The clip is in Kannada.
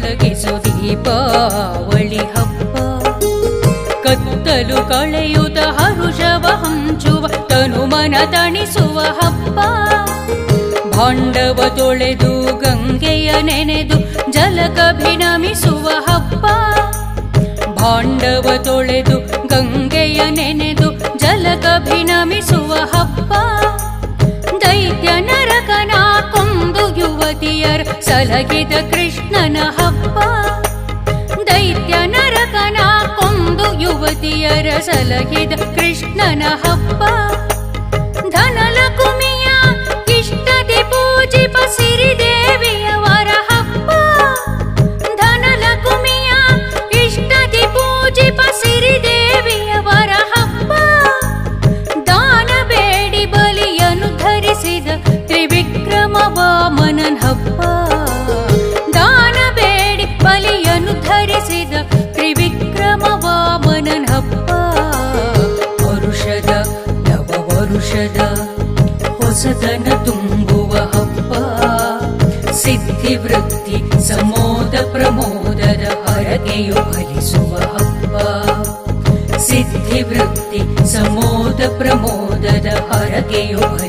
ಬೆಳಗಿಸು ದೀಪಾವಳಿ ಹಬ್ಬ. ಕತ್ತಲು ಕಳೆಯುತ ಹರುಷವ ಹಂಚುವ, ತನುಮನ ತಣಿಸುವ ಹಬ್ಬ. ಭಾಂಡವ ತೊಳೆದು, ಗಂಗೆಯ ನೆನೆದು ಜಲಕಭಿನಮಿಸುವ ಹಬ್ಬ. ಭಾಂಡವ ತೊಳೆದು, ಗಂಗೆಯ ನೆನೆದು ಯುವತಿಯರ ಸಲಗಿದ ಕೃಷ್ಣನ ಹಬ್ಬ. ದೈತ್ಯ ನರಕನ ಕೊಂದು ಯುವತಿಯರ ಸಲಗಿದ ಕೃಷ್ಣನ ಹಬ್ಬ. ಹೊಸತನ ತುಂಬುವ ಹಬ್ಬ ಸಿದ್ಧಿ ವೃತ್ತಿ ಸಮೋದ ಪ್ರಮೋದದ ಹರಕೆಯು ಫಲಿಸುವ ಹಬ್ಬ ಸಿದ್ಧಿ ವೃತ್ತಿ ಸಮೋದ ಪ್ರಮೋದದ ಹರಕೆಯು ಫಲಿಸುವ